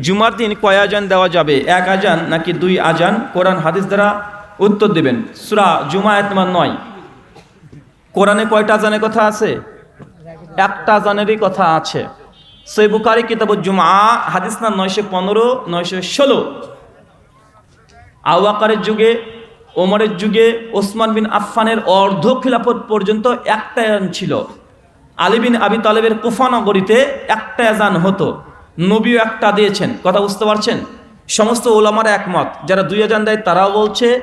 জুমার দিন কয় আজান দেওয়া যাবে? এক আজান নাকি দুই আজান? কোরআন হাদিস দ্বারা উত্তর দেবেন। সুরা জুমা এতমান নয়। কোরআনে কয়টা আজানের কথা আছে? একটা আজানেরই কথা আছে। সই বুকারি কিতাব জুমা, হাদিস না নয়শো পনেরো, নয়শো ষোলো। আওয়াকারের যুগে, ওমরের যুগে, ওসমান বিন আফফানের অর্ধ খিলাফত পর্যন্ত একটা ছিল। আলী বিন আবি তালেবের কুফানগরীতে একটা আজান হতো। নবীও একটা দিয়েছেন। কথা বুঝতে পারছেন? সমস্ত ওলামার একমত। যারা দুই আজান দেয় তারাও বলছে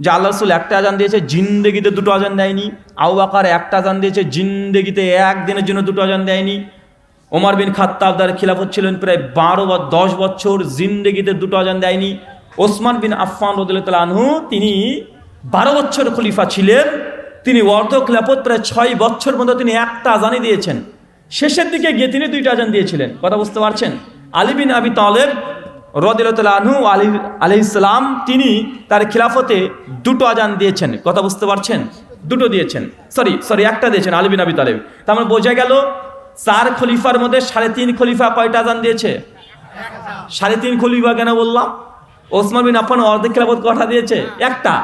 যে আল্লাহ রসুল একটা আজান দিয়েছে, জিন্দেগিতে দুটো আজান দেয়নি। আউ আকার একটা আজান দিয়েছে, জিন্দেগিতে একদিনের জন্য দুটো আজান দেয়নি। ওমর বিন খাত্তাব তার খিলাফত ছিলেন প্রায় বারো বা দশ বছর, জিন্দেগিতে দুটো আজান দেয়নি। ওসমান বিন আফফান রদুল্লাহ আনহু, তিনি বারো বছর খলিফা ছিলেন। তিনি অর্ধ খিলাফত প্রায় ছয় বছর মধ্যে তিনি একটা আজানই দিয়েছেন। শেষের দিকে গিয়ে তিনি দুইটা আজান দিয়েছিলেন। কথা বুঝতে পারছেন? আলী বিন আবি তালেব রদিল্লাহ আনহু আলী আলি ইসলাম তিনি তার খিলাফতে দুটো আজান দিয়েছেন। কথা বুঝতে পারছেন? দুটো দিয়েছেন। সরি সরি, একটা দিয়েছেন আলী বিন আবি তালেব। তার মানে বোঝা গেল, চার খলিফার মধ্যে সাড়ে তিন খলিফা কয়টা আজান দিয়েছে? সাড়ে তিন খলিফা কেন বললাম? ওসমান বিন আফান অর্ধেক খেলাফত কথা দিয়েছে? একটা।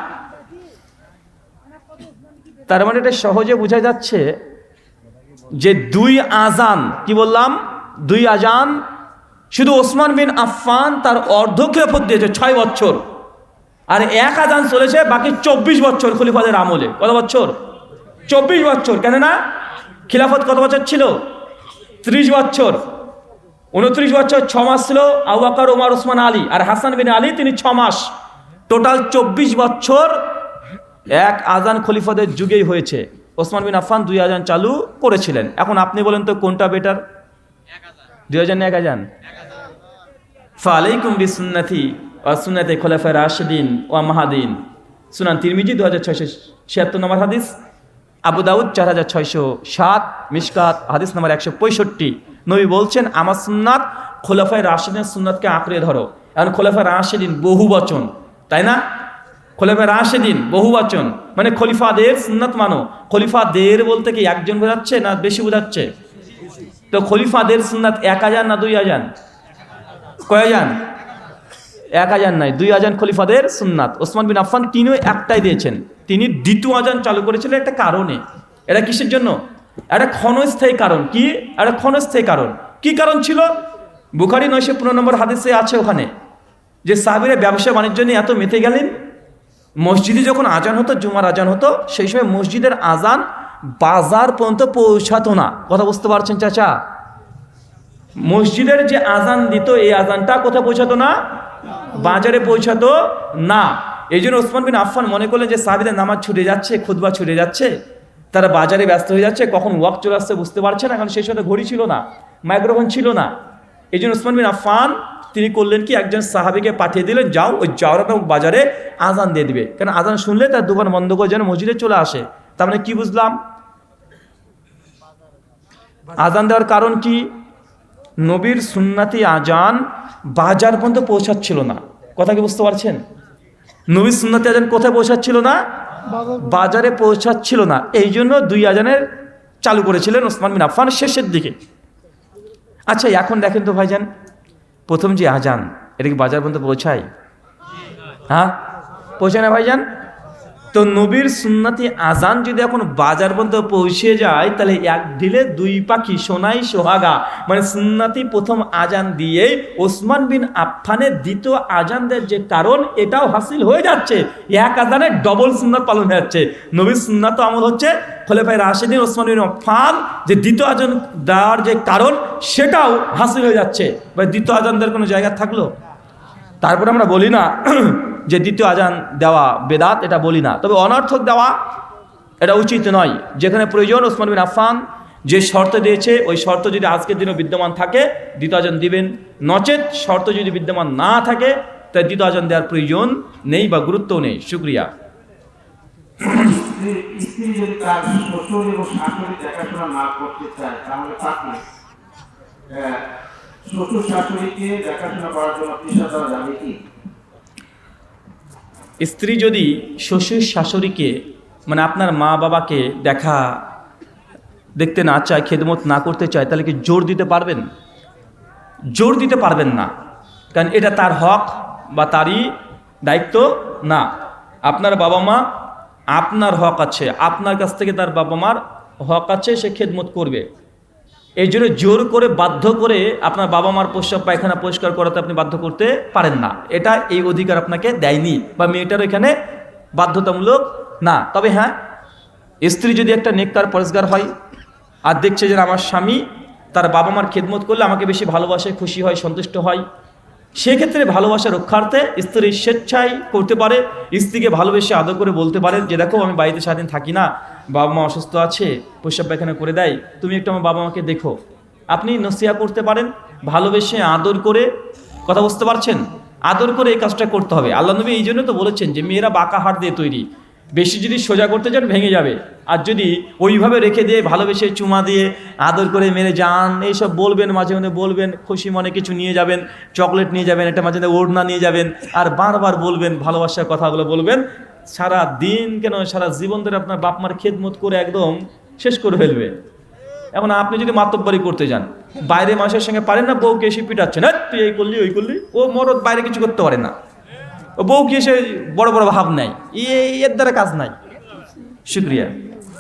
তার মানে এটা সহজে বোঝা যাচ্ছে যে দুই আজান, কি বললাম? দুই আজান, শুধু ওসমান বিন আফফান তার অর্ধ খেলাফত দিয়েছে, ছয় বছর। আর এক আজান চলেছে বাকি চব্বিশ বছর খলিফাদের আমলে। কত বছর? চব্বিশ বছর, কেন না? খিলাফত কত বছর ছিল? ত্রিশ বছর। উনত্রিশ বছর ছ মাস ছিল আউবাকর ওমার ওসমান আলী। আর হাসান বিন আলী, তিনি ছ মাস। টোটাল চব্বিশ বছর এক আজান খলিফাদের যুগেই হয়েছে। ওসমান বিন আফফান দুই আজান চালু করেছিলেন। এখন আপনি বলেন তো কোনটা বেটার দুই আজান এক আজান ফালাইকুম বিসুন্নাথি সুন্নাতে খোলাফা রাশিদিন ও মাহাদিন। সুনান তিরমিজি দু হাজার ছয়শো ছিয়াত্তর নম্বর হাদিস। আবু দাউদ চার হাজার ছয়শো সাত মিসকাত হাদিস নম্বর একশো পঁয়ষট্টি। নবী বলছেন, আমার সুন্নাত খোলাফায় রাশিদিন সুন্নাতকে আঁকড়ে ধরো। এখন খোলাফা রাশিদিন বহু বচন, তাই না? খলিফা রাশেদিন, বহু বচন। মানে খলিফাদের সুন্নাত মানো। খলিফাদের বলতে কি একজন বোঝাচ্ছে না বেশি বোঝাচ্ছে? তো খলিফাদের সুন্নাত এক হাজার না দুই হাজার? কয় হাজার? এক হাজার নাই, দুই হাজার খলিফাদের সুন্নাত। ওসমান বিন আফফান তিনিও একটাই দিয়েছেন। তিনি দ্বিতীয় আজান চালু করেছিলেন একটা কারণে। এটা কিসের জন্য? একটা ক্ষণস্থায়ী কারণ। কি? একটা ক্ষণস্থায়ী কারণ। কি কারণ ছিল? বুখারি নয়শো পনেরো নম্বর হাদিসে আছে ওখানে যে সাহাবিরা ব্যবসা বাণিজ্য নিয়ে এত মেতে গেলেন মসজিদে যখন আজান হতো, জুমার আজান হতো, সেই সময় মসজিদের আজান বাজার পর্যন্ত পৌঁছাতো না। কথা বুঝতে পারছেন, চাচা? মসজিদের যে আজান দিত, এই আজানটা কোথায় পৌঁছাতো না? বাজারে পৌঁছাতো না। এই জন্য ওসমান বিন আফফান মনে করলেন যে, সাহাবিদের নামাজ ছুটে যাচ্ছে খুদবা ছুটে যাচ্ছে, তারা বাজারে ব্যস্ত হয়ে যাচ্ছে, কখন ওয়াক চলে আসছে বুঝতে পারছে না, কারণ সেই সময় ঘড়ি ছিল না, মাইক্রোফোন ছিল না। এই জন্য ওসমান বিন আফফান তিনি করলেন কি, একজন সাহাবিকে পাঠিয়ে দিলেন, যাও ওই নামক বাজারে আজান দিয়ে দিবে। কারণ আজান শুনলে তার দোকান বন্ধ করে যেন মসজিদে চলে আসে। তার মানে কি বুঝলাম? আজান দেওয়ার কারণ কি? নবীর সুন্নাতি আজান বাজার পর্যন্ত পৌঁছাচ্ছিল না। কথা কি বুঝতে পারছেন? নবীর সুন্নাতি আজান কোথায় পৌঁছাচ্ছিল না? বাজারে পৌঁছাচ্ছিল না। এই জন্য দুই আজানের চালু করেছিলেন ওসমান বিন আফফান শেষের দিকে। আচ্ছা এখন দেখেন তো ভাইজান প্রথম যে আজান এটা কি বাজার পর্যন্ত পৌঁছায়? হ্যাঁ? পৌঁছায় না ভাইজান? তো নবীর সুন্নাতি আজান যদি এখন বাজার পর্যন্ত পৌঁছে যায়, তাহলে এক ঢিলে দুই পাখি সোনাই সোহাগা। মানে সুন্নাতি প্রথম আজান দিয়ে ওসমান বিন আফফানের দ্বিতীয় আজানদের যে কারণ, এটাও হাসিল হয়ে যাচ্ছে। এক আজানে ডবল সুন্নাত পালন হয়ে যাচ্ছে। নবীর সুন্নাত আমল হচ্ছে ফলে ভাই রাশেদিন ওসমান বিন আফফান যে দ্বিতীয় আজান দেওয়ার যে কারণ, সেটাও হাসিল হয়ে যাচ্ছে। ভাই, দ্বিতীয় আজানদের কোনো জায়গা থাকল? তারপরে আমরা বলি না যে দ্বিতীয় আজান দেওয়া বেদাত, এটা বলি না। তবে অনর্থক দেওয়া এটা উচিত নয়। যেখানে প্রয়োজন, ওসমান বিন আফফান যে শর্ত দিয়েছে, ওই শর্ত যদি আজকের দিনে বিদ্যমান থাকে, দ্বিতীয় আজান দিবেন। নচেত শর্ত যদি বিদ্যমান না থাকে, তাই দ্বিতীয় আজান দেওয়ার প্রয়োজন নেই বা গুরুত্বও নেই। শুক্রিয়া। শ্বশুর শাশুড়িকে দেখাশোনা করার জন্য পেশা দেওয়া যাবে কি? স্ত্রী যদি শ্বশুর শাশুড়িকে মানে আপনার মা বাবাকে দেখা দেখতে না চায়, খেদমত না করতে চায়, তাহলে কি জোর দিতে পারবেন? জোর দিতে পারবেন না। কারণ এটা তার হক বা তারই দায়িত্ব না। আপনার বাবা মা আপনার হক আছে। আপনার কাছ থেকে তার বাবা মার হক আছে, সে খেদমত করবে। এই জন্য জোর করে বাধ্য করে আপনার বাবা মার প্রস্রাব পায়খানা পরিষ্কার করাতে আপনি বাধ্য করতে পারেন না। এটা এই অধিকার আপনাকে দেয়নি বা মেয়েটার এখানে বাধ্যতামূলক না। তবে হ্যাঁ স্ত্রী যদি একটা নেককার পরিষ্কার হয় আর দেখছে যে আমার স্বামী তার বাবা মার খেদমত করলে আমাকে বেশি ভালোবাসে, খুশি হয়, সন্তুষ্ট হয় সেক্ষেত্রে ভালোবাসা রক্ষার্থে স্ত্রী স্বেচ্ছায় করতে পারে, স্ত্রীকে ভালোবেসে আদর করে বলতে পারেন যে, দেখো, আমি বাড়িতে সারাদিন থাকি না, বাবা মা অসুস্থ আছে, প্রস্রাব পায়খানা করে দেয়, তুমি একটু আমার বাবা মাকে দেখো। আপনি নসিয়া করতে পারেন, ভালোবেসে আদর করে, কথা বুঝতে পারছেন? আদর করে এই কাজটা করতে হবে। আল্লাহ নবী এই জন্য তো বলেছেন যে, মেয়েরা বাঁকা হাড় দিয়ে তৈরি। বেশি যদি সোজা করতে চান ভেঙে যাবে। আর যদি ওইভাবে রেখে দিয়ে ভালোবেসে চুমা দিয়ে আদর করে মেরে যান এইসব বলবেন মাঝে মধ্যে বলবেন খুশি মনে কিছু নিয়ে যাবেন চকলেট নিয়ে যাবেন একটা মাঝে মধ্যে ওড়না নিয়ে যাবেন আর বারবার বলবেন ভালোবাসার কথাগুলো বলবেন সারা দিন কেন সারা জীবন ধরে আপনার বাপ মার খেদমত করে একদম শেষ করে ফেলবে। এখন আপনি যদি মাতব্বারি করতে যান বাইরে মানুষের সঙ্গে পারেন না বউকে এসে পিটাচ্ছেন "হ্যাট, তুই এই করলি ওই করলি? ও মরদ বাইরে কিছু করতে পারে না। ও বউ কি এসে বড় বড় ভাব নাই? এর দ্বারা কাজ নাই। শুক্রিয়া।